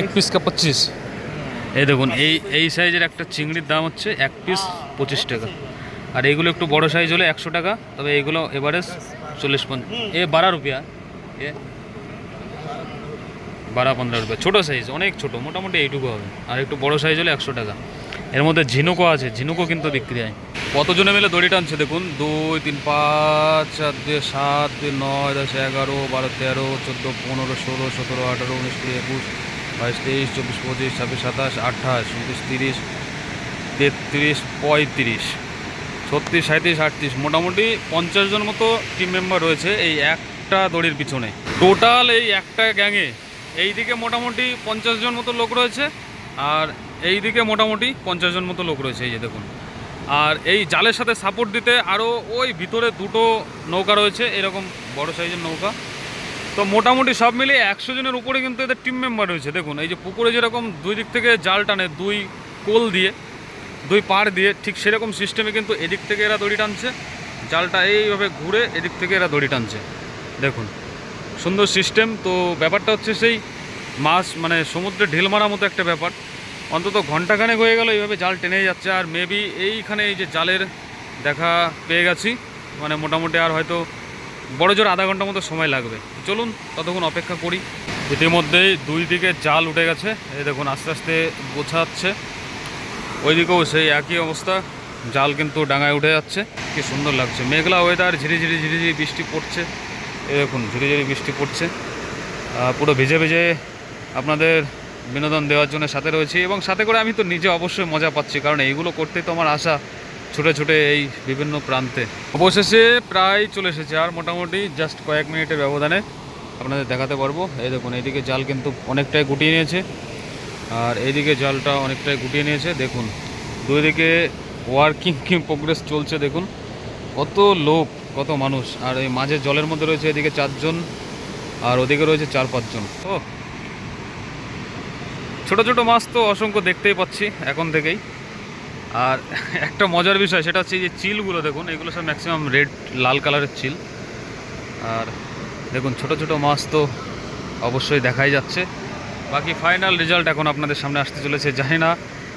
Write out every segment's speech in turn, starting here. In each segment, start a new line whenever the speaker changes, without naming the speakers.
এক পিস কা পঁচিশ? এই দেখুন, এই এই সাইজের একটা চিংড়ির দাম হচ্ছে এক পিস পঁচিশ টাকা। আর এইগুলো একটু বড় সাইজ হলে একশো টাকা, তবে এইগুলো এভারেজ চল্লিশ পঞ্চ, এ বারো রুপিয়া। এ বারো পনেরো রুপিয়া, ছোটো সাইজ অনেক ছোটো, মোটামুটি এইটুকু হবে। আর একটু বড় সাইজ হলে একশো টাকা। এর মধ্যে ঝিনুকও আছে, ঝিনুকও কিন্তু বিক্রি হয়। কতজনে মিলে দড়ি টানছে দেখুন? দুই, তিন, পাঁচ, চার দুই সাত দুই নয়, দশ, এগারো, বারো, তেরো, চোদ্দ, পনেরো, ষোলো, সতেরো, আঠারো, উনিশ, কুড়ি, একুশ, বাইশ, তেইশ, চব্বিশ, পঁচিশ, ছাব্বিশ, সাতাশ, আঠাশ, উনত্রিশ, তিরিশ, তেত্রিশ, পঁয়ত্রিশ, ছত্রিশ সাঁত্রিশ আটত্রিশ, মোটামুটি পঞ্চাশ জন মতো টিম মেম্বার রয়েছে এই একটা দড়ির পিছনে। টোটাল এই একটা গ্যাংয়ে এই দিকে মোটামুটি পঞ্চাশ জন মতো লোক রয়েছে আর এই দিকে মোটামুটি পঞ্চাশ জন মতো লোক রয়েছে এই যে দেখুন। আর এই জালের সাথে সাপোর্ট দিতে আরও ওই ভিতরে দুটো নৌকা রয়েছে, এরকম বড় সাইজের নৌকা। তো মোটামুটি সব মিলিয়ে একশো জনের উপরে কিন্তু এদের টিম মেম্বার রয়েছে। দেখুন, এই যে পুকুরে যেরকম দুই দিক থেকে জাল টানে, দুই কোল দিয়ে, দুই পাড় দিয়ে, ঠিক সেরকম সিস্টেমে কিন্তু এদিক থেকে এরা দড়ি টানছে। জালটা এইভাবে ঘুরে এদিক থেকে এরা দড়ি টানছে। দেখুন, সুন্দর সিস্টেম তো ব্যাপারটা হচ্ছে সেই মাছ মানে সমুদ্রে ঢিল মারার মতো একটা ব্যাপার। অন্তত ঘন্টাখানেক হয়ে গেল, এইভাবে জাল টেনে যাচ্ছে। আর মেবি এইখানে এই যে জালের দেখা পেয়ে গেছি। মানে মোটামুটি আর হয়তো বড় জোর আধা ঘণ্টার মতো সময় লাগবে। চলুন ততক্ষণ অপেক্ষা করি। ইতিমধ্যেই দুই দিকে জাল উঠে গেছে। এই দেখুন, আস্তে আস্তে গোছাচ্ছে। ওইদিকেও সেই একই অবস্থা। জাল কিন্তু ডাঙায় উঠে যাচ্ছে। কি সুন্দর লাগছে। মেঘলা ওয়েদার ঝিরিঝিরি ঝিরিঝিরি বৃষ্টি পড়ছে। এই দেখুন ঝিরিঝিরি বৃষ্টি পড়ছে। পুরো ভিজে ভিজে আপনাদের বিনোদন দেওয়ার জন্য সাথে রয়েছি এবং সাথে করে আমি তো নিজে অবশ্যই মজা পাচ্ছি, কারণ এইগুলো করতে তো আমার আশা ছুটে ছুটে এই বিভিন্ন প্রান্তে। অবশেষে প্রায় চলে এসেছে আর মোটামুটি জাস্ট কয়েক মিনিটের ব্যবধানে আপনাদের দেখাতে পারব। এই দেখুন, এইদিকে জাল কিন্তু অনেকটাই গুটিয়ে নিয়েছে। আর এইদিকে জালটা অনেকটাই গুটিয়ে নিয়েছে, দেখুন। দুই দিকে ওয়ার্কিং প্রোগ্রেস চলছে, দেখুন। কত লোক কত মানুষ। আর এই মাঝে জলের মধ্যে রয়েছে এদিকে চারজন, আর ওদিকে রয়েছে চার পাঁচজন। ও ছোট ছোট মাছ তো অসংখ্য দেখতেই পাচ্ছি এখন থেকেই। আর একটা মজার বিষয়, সেটা হচ্ছে যে চিলগুলো দেখুন, এগুলো সব ম্যাক্সিমাম রেড লাল কালারের চিল। আর দেখুন, ছোট ছোট মাছ তো অবশ্যই দেখাই যাচ্ছে। বাকি ফাইনাল রেজাল্ট এখন আপনাদের সামনে আসতে চলেছে, জানি না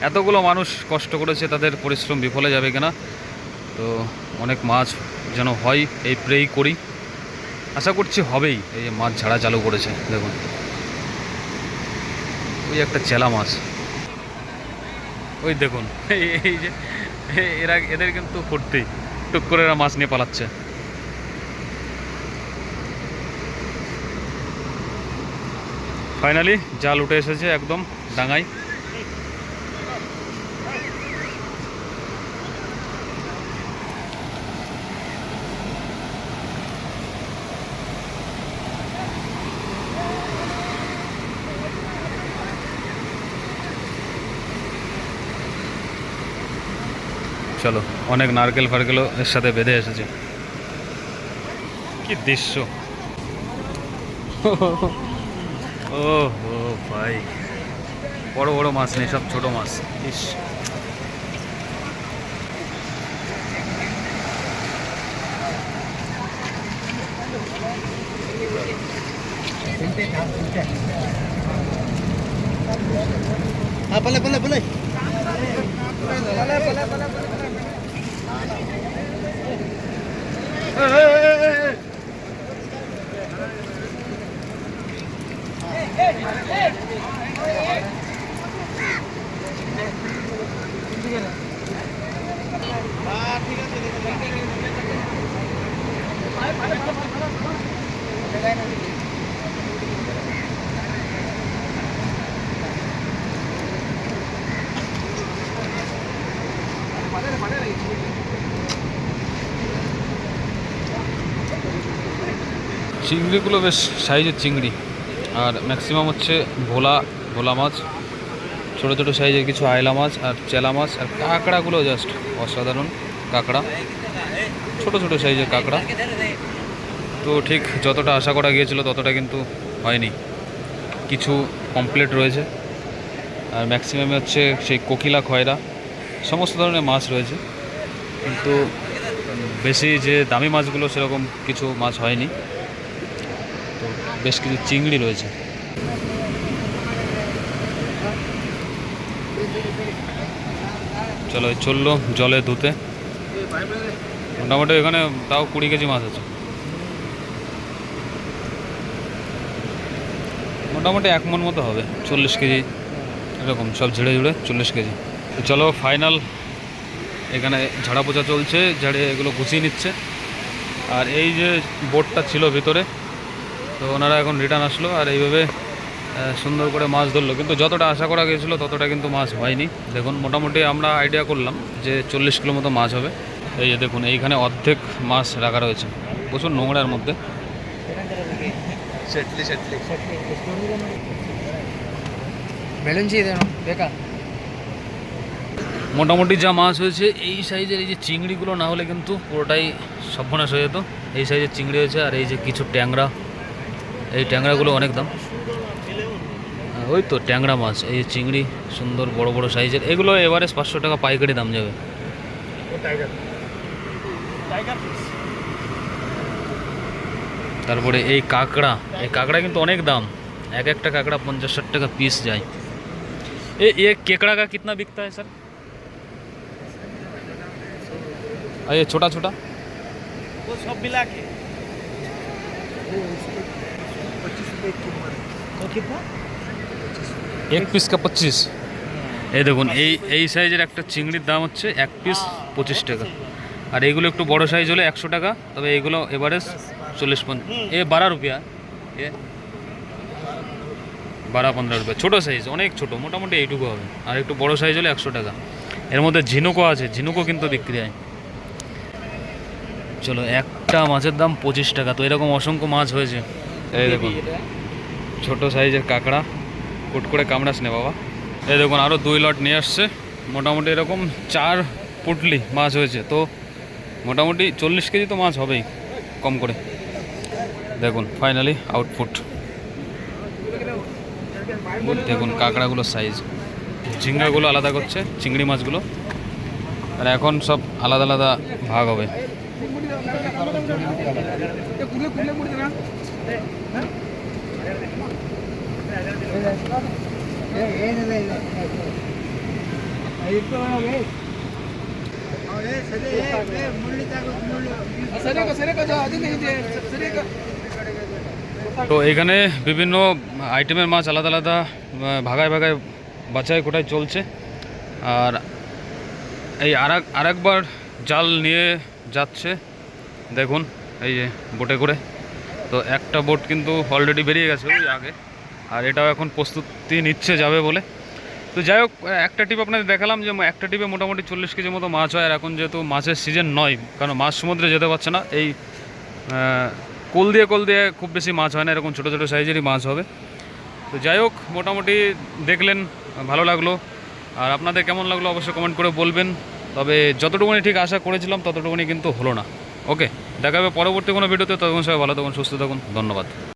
এতগুলো মানুষ কষ্ট করেছে, তাদের পরিশ্রম বিফলে যাবে কিনা। তো অনেক মাছ যেন হয়, এই প্রেই করি। আশা করছি হবেই, এই মাছ ঝাড়া চালু করেছে, দেখুন। ওই একটা চেলা মাছ। ওই দেখুন, এই যে এরা, এদের কিন্তু ফুটতেই টুক করে এরা মাছ নিয়ে পালাচ্ছে। ফাইনালি জাল উঠে এসেছে একদম ডাঙায়। চলো অনেক নারকেল ফারকেলও এর সাথে বেঁধে এসেছে। কি দৃশ্য। ও হো ভাই বড় বড় মাছ নেই সব ছোট মাছ ইস।
Ah, pala, pala, pala.
ঠিক আছে চিংড়িগুলো বেশ সাইজের চিংড়ি। আর ম্যাক্সিমাম হচ্ছে ভোলা ভোলা মাছ, ছোটো ছোটো সাইজের কিছু আয়লা মাছ আর চেলা মাছ আর কাঁকড়াগুলো জাস্ট অসাধারণ কাঁকড়া। ছোটো ছোটো সাইজের কাঁকড়া। তো ঠিক যতটা আশা করা গিয়েছিল ততটা কিন্তু হয়নি। কিছু কমপ্লিট রয়েছে। আর ম্যাক্সিমামে হচ্ছে সেই কোকিলা, খয়রা, সমস্ত ধরনের মাছ রয়েছে। কিন্তু বেশি যে দামি মাছগুলো সেরকম কিছু মাছ হয়নি। বেশ কিছু চিংড়ি রয়েছে। চলো চলল জলে ধুতে। মোটামুটি এখানে তাও কুড়ি কেজি মাছ আছে। মোটামুটি এক মন মতো হবে, চল্লিশ কেজি এরকম, সব ঝেড়ে ঝুড়ে চল্লিশ কেজি। চলো, ফাইনাল এখানে ঝাড়া পোছা চলছে, ঝাড়ে এগুলো গুছিয়ে নিচ্ছে। আর এই যে বোটটা ছিল ভিতরে তো ওনারা এখন রিটার্ন আসলো আর এইভাবে সুন্দর করে মাছ ধরলো। কিন্তু যতটা আশা করা গিয়েছিল ততটা কিন্তু মাছ হয়নি। দেখুন মোটামুটি আমরা আইডিয়া করলাম যে চল্লিশ কিলো মতো মাছ হবে। এই যে দেখুন এইখানে অর্ধেক মাছ রাখা রয়েছে। প্রচুর নোংরার মধ্যে। মোটামুটি যা মাছ হয়েছে এই সাইজের এই যে চিংড়িগুলো না হলে কিন্তু পুরোটাই সর্বনাশ হয়ে যেত। এই সাইজের চিংড়ি হয়েছে আর এই যে কিছু ট্যাংরা। এই ট্যাংরাগুলো অনেক দাম হ্যাঁ, ওই তো ট্যাংরা মাছ এই যে চিংড়ি সুন্দর বড় বড় সাইজের এগুলো এভারেজ পাঁচশো টাকা পাইকারি দাম যাবে তারপরে এই কাঁকড়া এই কাঁকড়া কিন্তু অনেক দাম এক একটা কাঁকড়া পঞ্চাশ ষাট টাকা পিস যায় ए ये केकड़ा का कितना बिकता है सर और ये छोटा छोटा
वो सब मिला के
এক পিস কা পঁচিশ। এই দেখুন, এই এই সাইজের একটা চিংড়ির দাম হচ্ছে এক পিস পঁচিশ টাকা। আর এইগুলো একটু বড় সাইজ হলে একশো টাকা, তবে এইগুলো এভারেজ চল্লিশ পঞ্চাশ এ বারো রুপিয়া। এ বারো পনেরো রুপিয়া। ছোটো সাইজ অনেক ছোটো, মোটামুটি এইটুকু হবে। আর একটু বড় সাইজ হলে একশো টাকা। এর মধ্যে ঝিনুকও আছে, ঝিনুকও কিন্তু বিক্রি হয়। চলো, একটা মাছের দাম পঁচিশ টাকা। তো এরকম অসংখ্য মাছ হয়েছে। এই দেখুন, ছোট সাইজের কাঁকড়া কুট করে কামড়াস নে বাবা। এই দেখুন আরও দুই লট নিয়ে আসছে। মোটামুটি এরকম চার পুটলি মাছ হয়েছে। তো মোটামুটি চল্লিশ কেজি তো মাছ হবেই, কম করে। দেখুন ফাইনালি আউটপুট দেখুন, কাঁকড়াগুলোর সাইজ ঝিঙ্গাগুলো আলাদা করছে, চিংড়ি মাছগুলো। আর এখন সব আলাদা আলাদা ভাগ হবে। তো এখানে বিভিন্ন আইটেমের মাছ আলাদা আলাদা, ভাগায় ভাগায় বাছাই কোটায় চলছে। আর এই আর আরেকবার জাল নিয়ে যাচ্ছে। দেখুন, এই যে বোটে করে। তো একটা বোট কিন্তু অলরেডি বেরিয়ে গেছে ওই আগে। আর এটাও এখন প্রস্তুতি নিচ্ছে, যাবে বলে। তো যাই হোক, একটা টিপ আপনাদের দেখালাম যে একটা টিপে মোটামুটি চল্লিশ কেজি মতো মাছ হয়। আর এখন যেহেতু মাছের সিজন নয়, কারণ মাছ সমুদ্রে যেতে পারছে না, এই কোল দিয়ে কোল দিয়ে খুব বেশি মাছ হয় না, এরকম ছোটো ছোটো সাইজেরই মাছ হবে। তো যাই হোক, মোটামুটি দেখলেন, ভালো লাগল। আর আপনাদের কেমন লাগল অবশ্যই কমেন্ট করে বলবেন। তবে যতটুকুনি ঠিক আশা করেছিলাম, ততটুকুনি কিন্তু হলো না। ওকে দেখা হবে পরবর্তী কোনো ভিডিওতে তখন সবাই ভালো থাকুন সুস্থ থাকুন ধন্যবাদ।